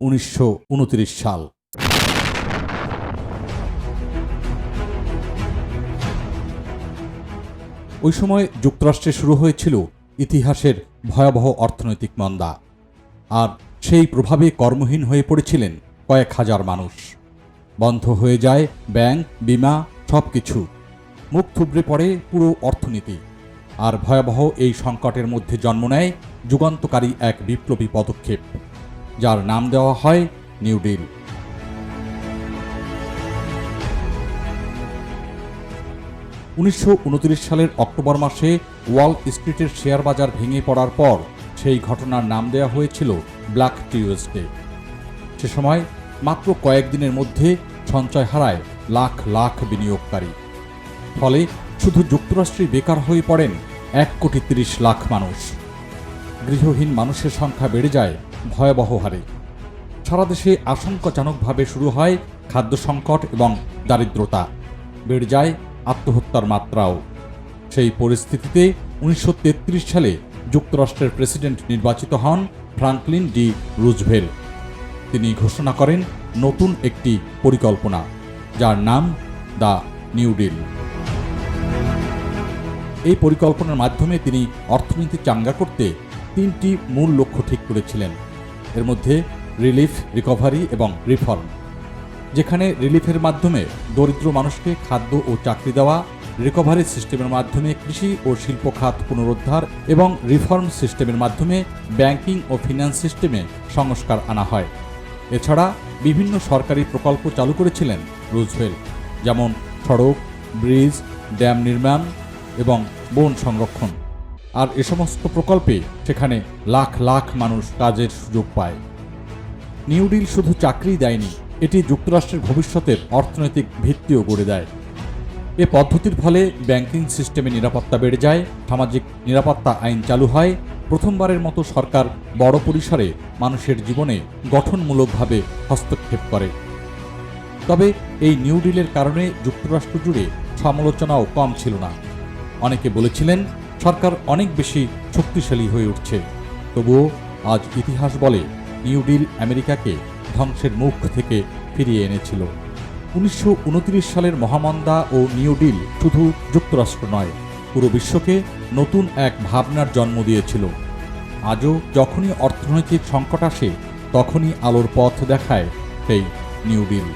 উনিশশো উনত্রিশ সাল। ওই সময় যুক্তরাষ্ট্রে শুরু হয়েছিল ইতিহাসের ভয়াবহ অর্থনৈতিক মন্দা। আর সেই প্রভাবে কর্মহীন হয়ে পড়েছিলেন কয়েক হাজার মানুষ। বন্ধ হয়ে যায় ব্যাংক, বিমা সব কিছু মুখ থুবড়ে পড়ে পুরো অর্থনীতি। আর ভয়াবহ এই সংকটের মধ্যে জন্ম নেয় যুগান্তকারী এক বিপ্লবী পদক্ষেপ। যার নাম দেওয়া হয় নিউ ডিল উনিশশো উনত্রিশ সালের অক্টোবর মাসে ওয়াল স্ট্রিটের শেয়ার বাজার ভেঙে পড়ার পর সেই ঘটনার নাম দেওয়া হয়েছিল ব্ল্যাক টিউসডে সে সময় মাত্র কয়েকদিনের মধ্যে সঞ্চয় হারায় লাখ লাখ বিনিয়োগকারী। ফলে শুধু যুক্তরাষ্ট্রে বেকার হয়ে পড়েন এক কোটি তিরিশ লাখ মানুষ। গৃহহীন মানুষের সংখ্যা বেড়ে যায় ভয়াবহ হারে। সারা দেশে আশঙ্কাজনকভাবে শুরু হয় খাদ্য সংকট এবং দারিদ্রতা। বেড়ে যায় আত্মহত্যার মাত্রাও। সেই পরিস্থিতিতে উনিশশো তেত্রিশ সালে যুক্তরাষ্ট্রের প্রেসিডেন্ট নির্বাচিত হন ফ্রাঙ্কলিন ডি রুজভেল তিনি ঘোষণা করেন নতুন একটি পরিকল্পনা, যার নাম দ্য নিউ ডিল। এই পরিকল্পনার মাধ্যমে তিনি অর্থনীতি চাঙ্গা করতে তিনটি মূল লক্ষ্য ঠিক করেছিলেন। এর মধ্যে রিলিফ, রিকভারি এবং রিফর্ম। যেখানে রিলিফের মাধ্যমে দরিদ্র মানুষকে খাদ্য ও চাকরি দেওয়া, রিকভারি সিস্টেমের মাধ্যমে কৃষি ও শিল্প খাত পুনরুদ্ধার এবং রিফর্ম সিস্টেমের মাধ্যমে ব্যাংকিং ও ফিনান্স সিস্টেমে সংস্কার আনা হয়। এছাড়া বিভিন্ন সরকারি প্রকল্প চালু করেছিলেন রুজভেল যেমন সড়ক, ব্রিজ, ড্যাম নির্মাণ এবং বন সংরক্ষণ। আর এ সমস্ত প্রকল্পে সেখানে লাখ লাখ মানুষ কাজের সুযোগ পায়। নিউ ডিল শুধু চাকরি দেয়নি, এটি যুক্তরাষ্ট্রের ভবিষ্যতের অর্থনৈতিক ভিত্তিও গড়ে দেয়। এ পদ্ধতির ফলে ব্যাংকিং সিস্টেমে নিরাপত্তা বেড়ে যায়, সামাজিক নিরাপত্তা আইন চালু হয়, প্রথমবারের মতো সরকার বড় পরিসরে মানুষের জীবনে গঠনমূলকভাবে হস্তক্ষেপ করে। তবে এই নিউ ডিলের কারণে যুক্তরাষ্ট্র জুড়ে সমালোচনাও কম ছিল না। অনেকে বলেছিলেন সরকার অনেক বেশি শক্তিশালী হয়ে উঠছে। তবুও আজ ইতিহাস বলে নিউ ডিল আমেরিকাকে ধ্বংসের মুখ থেকে ফিরিয়ে এনেছিল। উনিশশো উনত্রিশ সালের মহামন্দা ও নিউ ডিল শুধু যুক্তরাষ্ট্র নয়, পুরো বিশ্বকে নতুন এক ভাবনার জন্ম দিয়েছিল। আজও যখনই অর্থনৈতিক সংকট আসে, তখনই আলোর পথ দেখায় সেই নিউ ডিল।